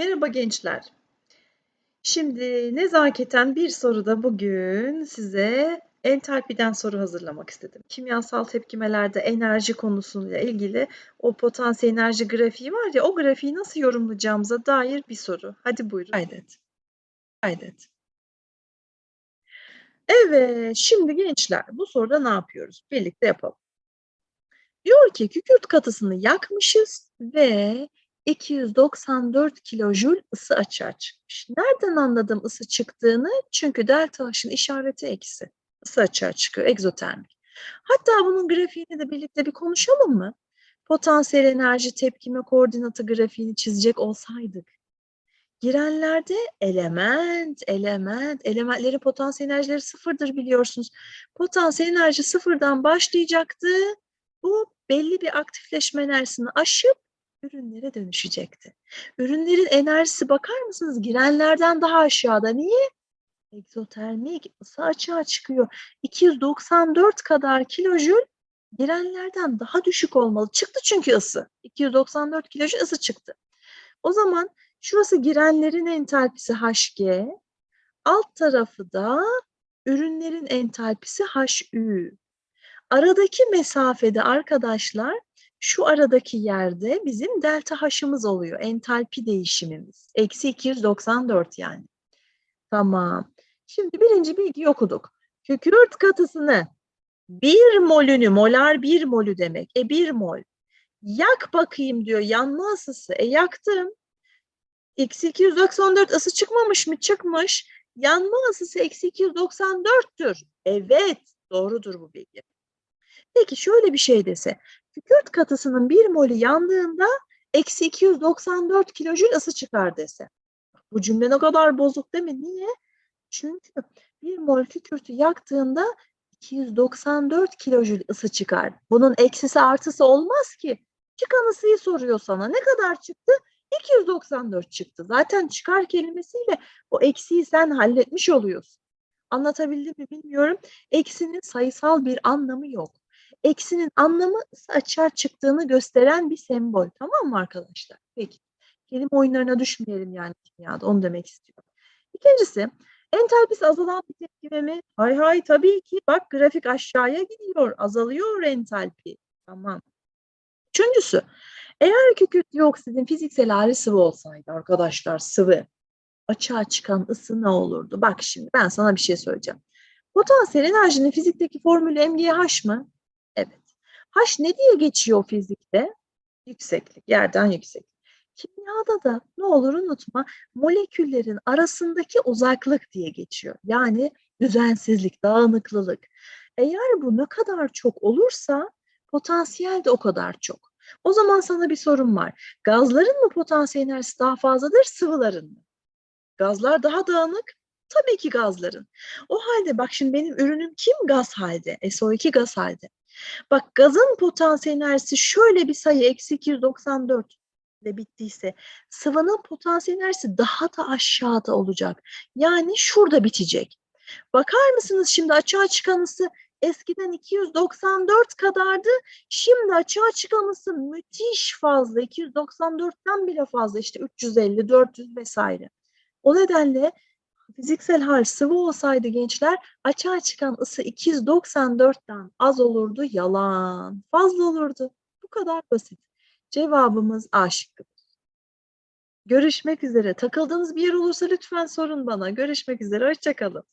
Merhaba gençler. Şimdi nezaketen bir soruda bugün size entalpiden soru hazırlamak istedim. Kimyasal tepkimelerde enerji konusuyla ilgili o potansiyel enerji grafiği var ya o grafiği nasıl yorumlayacağımıza dair bir soru. Hadi buyurun. Kaydet. Kaydet. Evet, şimdi gençler bu soruda ne yapıyoruz? Birlikte yapalım. Diyor ki kükürt katısını yakmışız ve 294 kilojül ısı açığa çıkmış. Nereden anladım ısı çıktığını? Çünkü delta H'ın işareti eksi. Isı açığa çıkıyor, egzotermik. Hatta bunun grafiğini de birlikte bir konuşalım mı? Potansiyel enerji tepkime koordinatı grafiğini çizecek olsaydık. Girenlerde element, element, elementlerin potansiyel enerjileri sıfırdır biliyorsunuz. Potansiyel enerji sıfırdan başlayacaktı. Bu belli bir aktifleşme enerjisini aşıp ürünlere dönüşecekti. Ürünlerin enerjisi bakar mısınız? Girenlerden daha aşağıda. Niye? Egzotermik ısı açığa çıkıyor. 294 kadar kilojül girenlerden daha düşük olmalı. Çıktı çünkü ısı. 294 kilojül ısı çıktı. O zaman şurası girenlerin entalpisi Hg. Alt tarafı da ürünlerin entalpisi HÜ. Aradaki mesafede arkadaşlar şu aradaki yerde bizim delta H'ımız oluyor. Entalpi değişimimiz. Eksi 294 yani. Tamam. Şimdi birinci bilgiyi okuduk. Kükürt katısını bir molünü, molar bir molü demek. E bir mol. Yak bakayım diyor yanma ısısı. E yaktım. Eksi 294 ısı çıkmamış mı? Çıkmış. Yanma ısısı eksi 294'tür. Evet doğrudur bu bilgi. Peki şöyle bir şey dese. Kükürt katısının bir molü yandığında eksi 294 kilojül ısı çıkar dese. Bu cümle ne kadar bozuk değil mi? Niye? Çünkü bir mol kükürtü yaktığında 294 kilojül ısı çıkar. Bunun eksisi artısı olmaz ki. Çıkan ısıyı soruyor sana. Ne kadar çıktı? 294 çıktı. Zaten çıkar kelimesiyle o eksiği sen halletmiş oluyorsun. Anlatabildim mi bilmiyorum. Eksinin sayısal bir anlamı yok. Eksinin anlamı ısı açığa çıktığını gösteren bir sembol. Tamam mı arkadaşlar? Peki. Kelime oyunlarına düşmeyelim yani kimyada. Onu demek istiyorum. İkincisi entalpisi azalan bir tepkime mi? Hay hay tabii ki. Bak grafik aşağıya gidiyor. Azalıyor entalpi. Tamam. Üçüncüsü eğer kükürt dioksidin fiziksel hali sıvı olsaydı arkadaşlar sıvı açığa çıkan ısı ne olurdu? Bak şimdi ben sana bir şey söyleyeceğim. Potansiyel enerjinin fizikteki formülü MGH mı? Evet. H ne diye geçiyor fizikte? Yükseklik, yerden yüksek. Kimyada da ne olur unutma moleküllerin arasındaki uzaklık diye geçiyor. Yani düzensizlik, dağınıklılık. Eğer bu ne kadar çok olursa potansiyel de o kadar çok. O zaman sana bir sorum var. Gazların mı potansiyel enerjisi daha fazladır, sıvıların mı? Gazlar daha dağınık, tabii ki gazların. O halde bak şimdi benim ürünüm kim gaz halde? SO2 gaz halde. Bak gazın potansiyel enerjisi şöyle bir sayı eksi 294 ile bittiyse sıvının potansiyel enerjisi daha da aşağıda olacak. Yani şurada bitecek. Bakar mısınız şimdi açığa çıkan ısı eskiden 294 kadardı. Şimdi açığa çıkan ısı müthiş fazla. 294'ten bile fazla işte 350, 400 vesaire. O nedenle fiziksel hal sıvı olsaydı gençler açığa çıkan ısı 294'ten az olurdu yalan. Fazla olurdu. Bu kadar basit. Cevabımız A şıkkıdır. Görüşmek üzere. Takıldığınız bir yer olursa lütfen sorun bana. Görüşmek üzere. Hoşçakalın.